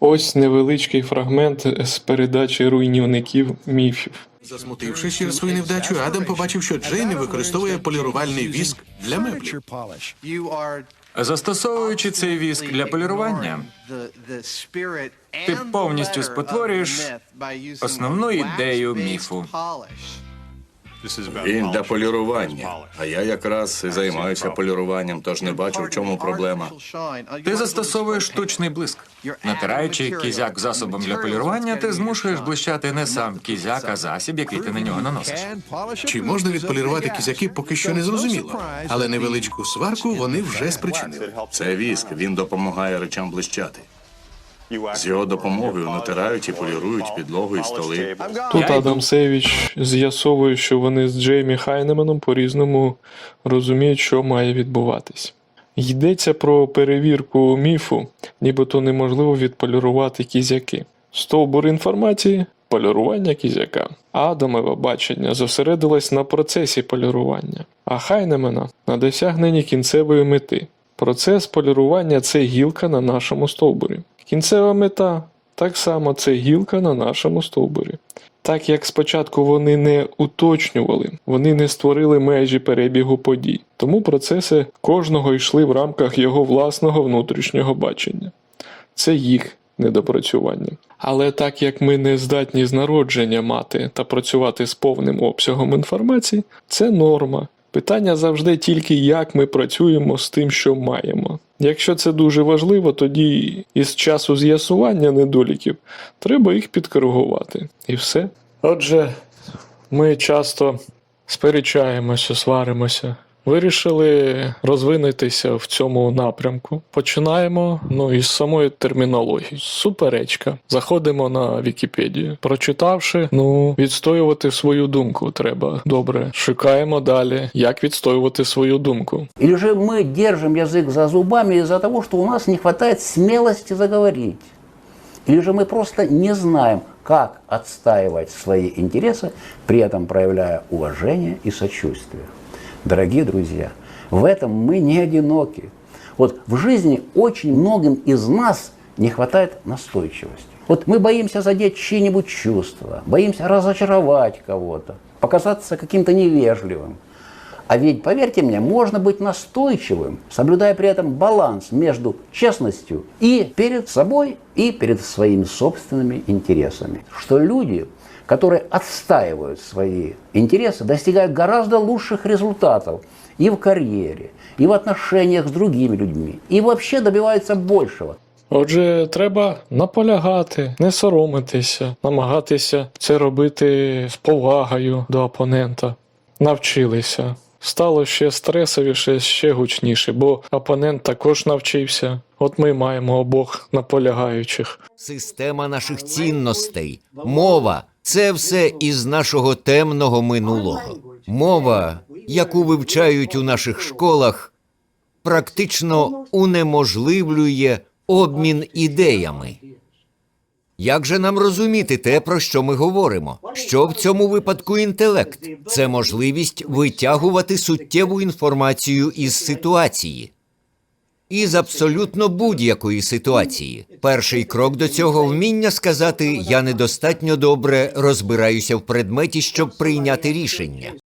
Ось невеличкий фрагмент з передачі руйнівників міфів. Засмутившись через свою невдачу, Адам побачив, що Джеймі використовує полірувальний віск для меблів. Застосовуючи цей віск для полірування, ти повністю спотворюєш основну ідею міфу. Він для полірування. А я якраз і займаюся поліруванням, тож не бачу, в чому проблема. Ти застосовуєш штучний блиск. Натираючи кізяк засобом для полірування, ти змушуєш блищати не сам кізяк, а засіб, який ти на нього наносиш. Чи можна відполірувати кізяки, поки що не зрозуміло. Але невеличку сварку вони вже спричинили. Це віск, він допомагає речам блищати. З його допомогою натирають і полірують підлогу і столи. Тут Адам Севіч з'ясовує, що вони з Джеймі Хайнеменом по-різному розуміють, що має відбуватись. Йдеться про перевірку міфу, нібито неможливо відполірувати кізяки. Стовбур інформації полірування кізяка. Адамове бачення зосередилось на процесі полірування, а Хайнемена на досягненні кінцевої мети. Процес полірування це гілка на нашому стовбурі. Кінцева мета так само це гілка на нашому стовбурі. Так як спочатку вони не уточнювали, вони не створили межі перебігу подій, тому процеси кожного йшли в рамках його власного внутрішнього бачення. Це їх недопрацювання. Але так як ми не здатні з народження мати та працювати з повним обсягом інформації, це норма. Питання завжди тільки, як ми працюємо з тим, що маємо. Якщо це дуже важливо, тоді із часу з'ясування недоліків треба їх підкоригувати. І все. Отже, ми часто сперечаємося, сваримося Вирішили розвинутися в цьому напрямку. Починаємо ну із самої термінології. Суперечка. Заходимо на Вікіпедію. Прочитавши, ну відстоювати свою думку треба. Добре, шукаємо далі, як відстоювати свою думку. Или же мы держим язык за зубами из-за того, что у нас не хватает смелости заговорить? Или же мы просто не знаем, как отстаивать свои интересы, при этом проявляя уважение и сочувствие? Дорогие друзья, в этом мы не одиноки. Вот в жизни очень многим из нас не хватает настойчивости. Вот мы боимся задеть чьи-нибудь чувства, боимся разочаровать кого-то, показаться каким-то невежливым. А ведь, поверьте мне, можно быть настойчивым, соблюдая при этом баланс между честностью и перед собой, и перед своими собственными интересами. Что люди, которые отстаивают свои интересы, достигают гораздо лучших результатов и в карьере, и в отношениях с другими людьми, и вообще добиваются большего. Отже, треба наполягати, не соромитися, намагатися це робити з повагою до опонента. Навчилися. Стало ще стресовіше, ще гучніше, бо опонент також навчився. От ми маємо обох наполягаючих. Система наших цінностей, мова це все із нашого темного минулого. Мова, яку вивчають у наших школах, практично унеможливлює обмін ідеями. Як же нам розуміти те, про що ми говоримо? Що в цьому випадку інтелект? Це можливість витягувати суттєву інформацію із ситуації. Із абсолютно будь-якої ситуації. Перший крок до цього вміння сказати я недостатньо добре розбираюся в предметі, щоб прийняти рішення.